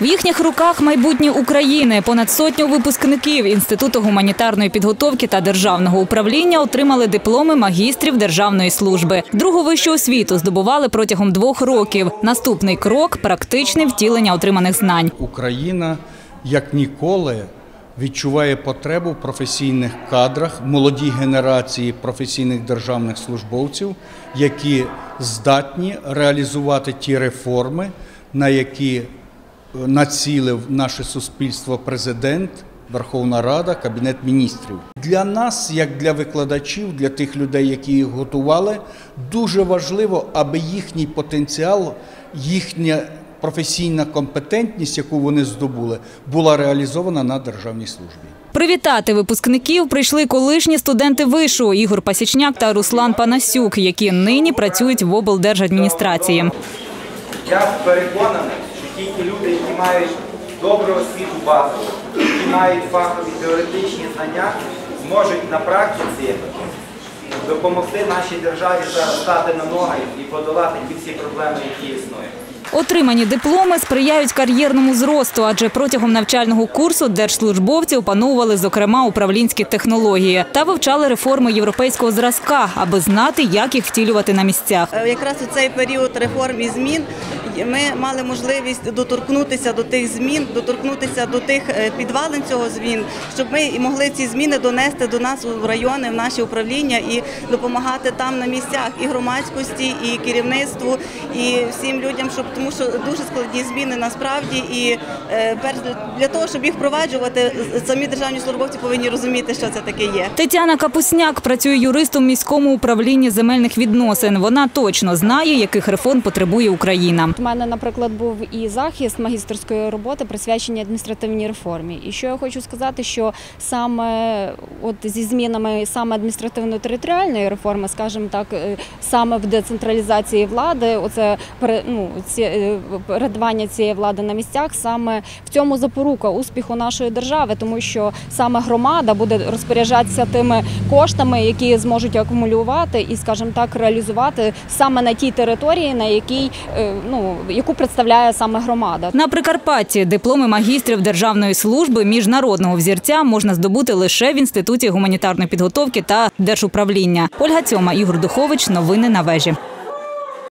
В їхніх руках майбутнє України. Понад сотню випускників Інституту гуманітарної підготовки та державного управління отримали дипломи магістрів державної служби. Другу вищу освіту здобували протягом двох років. Наступний крок практичне втілення отриманих знань. Україна як ніколи відчуває потребу в професійних кадрах, молодій генерації професійних державних службовців, які здатні реалізувати ті реформи, на які націлив наше суспільство президент. Верховна Рада, Кабінет міністрів для нас, як для викладачів, для тих людей, які їх готували, дуже важливо, аби їхній потенціал, їхня професійна компетентність, яку вони здобули, була реалізована на державній службі. Привітати випускників прийшли колишні студенти вишу Ігор Пасічняк та Руслан Панасюк, які нині працюють в облдержадміністрації. Я переконаний, тільки люди, які мають добру освіту базу, які мають фахові теоретичні знання, зможуть на практиці допомогти нашій державі зараз стати на ноги і подолати ті всі проблеми, які існують. Отримані дипломи сприяють кар'єрному зросту, адже протягом навчального курсу держслужбовці опановували, зокрема, управлінські технології та вивчали реформи європейського зразка, аби знати, як їх втілювати на місцях. Е, Якраз у цей період реформ і змін ми мали можливість доторкнутися до тих змін, доторкнутися до тих е, підвалин цього змін, щоб ми і могли ці зміни донести до нас у райони, в наші управління і допомагати там на місцях і громадськості, і керівництву, і всім людям, щоб тому, що дуже складні зміни насправді, і е, перш для того, щоб їх впроваджувати, самі державні службовці повинні розуміти, що це таке є. Тетяна Капусняк працює юристом в міському управлінні земельних відносин. Вона точно знає, яких реформ потребує Україна. Мене, наприклад, був і захист магістерської роботи присвячений адміністративній реформі. І що я хочу сказати, що саме от зі змінами саме адміністративно-територіальної реформи, скажімо так, е, саме в децентралізації влади, оце ну, ці, е, передавання цієї влади на місцях, саме в цьому запорука успіху нашої держави, тому що саме громада буде розпоряджатися тими коштами, які зможуть акумулювати і, скажімо так, реалізувати саме на тій території, на якій е, яку представляє саме громада. На Прикарпатті дипломи магістрів державної служби міжнародного взірця можна здобути лише в інституті гуманітарної підготовки та держуправління. Ольга Цьома, Ігор Духович. Новини на вежі.